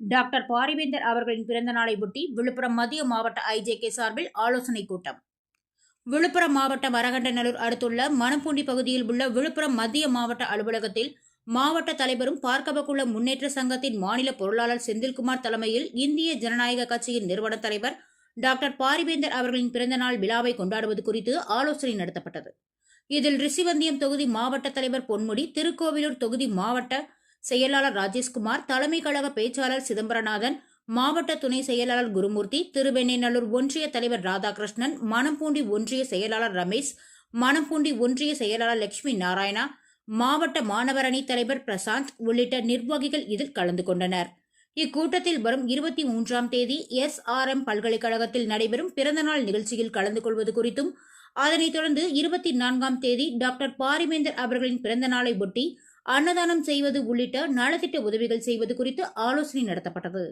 Doctor Parivendhar அவர்களின் பிறந்த நாளை ஒட்டி விழுப்புரம் மத்திய மாவட்ட ஐஜேகே சார்பில் ஆலோசனைக் கூட்டம். விழுப்புரம் மாவட்டம் வரகண்டநல்லூர் அடுத்துள்ள மணப்பூண்டி பகுதியில் உள்ள விழுப்புரம் மத்திய மாவட்ட அலுவலகத்தில் மாவட்ட தலைவரும் பார்க்கபக்குள்ள முன்னேற்ற சங்கத்தின் மாநில பொருளாளர் செந்தில்குமார் தலைமையில் இந்திய ஜனநாயக கட்சியின் நிறுவன தலைவர் டாக்டர் பாரிவேந்தர் அவர்களின் பிறந்தநாள் விழாவை கொண்டாடுவது குறித்து ஆலோசனை நடத்தப்பட்டது. இதில் ரிஷிவந்தியம் தொகுதி மாவட்ட தலைவர் பொன்முடி திருக்கோவிலூர் தொகுதி மாவட்ட செயலாளர் ராஜேஷ்குமார் தலைமை கழக பேச்சாளர் சிதம்பரநாதன் மாவட்ட துணை செயலாளர் குருமூர்த்தி திருவெண்ணைநல்லூர் ஒன்றிய தலைவர் ராதாகிருஷ்ணன் மணம்பூண்டி ஒன்றிய செயலாளர் ரமேஷ் மணம்பூண்டி ஒன்றிய செயலாளர் லட்சுமி நாராயணா மாவட்ட மாணவர் அணி தலைவர் பிரசாந்த் உள்ளிட்ட நிர்வாகிகள் இதில் கலந்து கொண்டனர். இக்கூட்டத்தில் வரும் இருபத்தி மூன்றாம் தேதி எஸ் ஆர் எம் பல்கலைக்கழகத்தில் நடைபெறும் பிறந்தநாள் நிகழ்ச்சியில் கலந்து கொள்வது குறித்தும் அதனைத் தொடர்ந்து இருபத்தி நான்காம் தேதி டாக்டர் பாரிவேந்தர் அவர்களின் பிறந்தநாளை ஒட்டி அன்னதானம் செய்வது உள்ளிட்ட நலத்திட்ட உதவிகள் செய்வது குறித்து ஆலோசனை நடத்தப்பட்டது.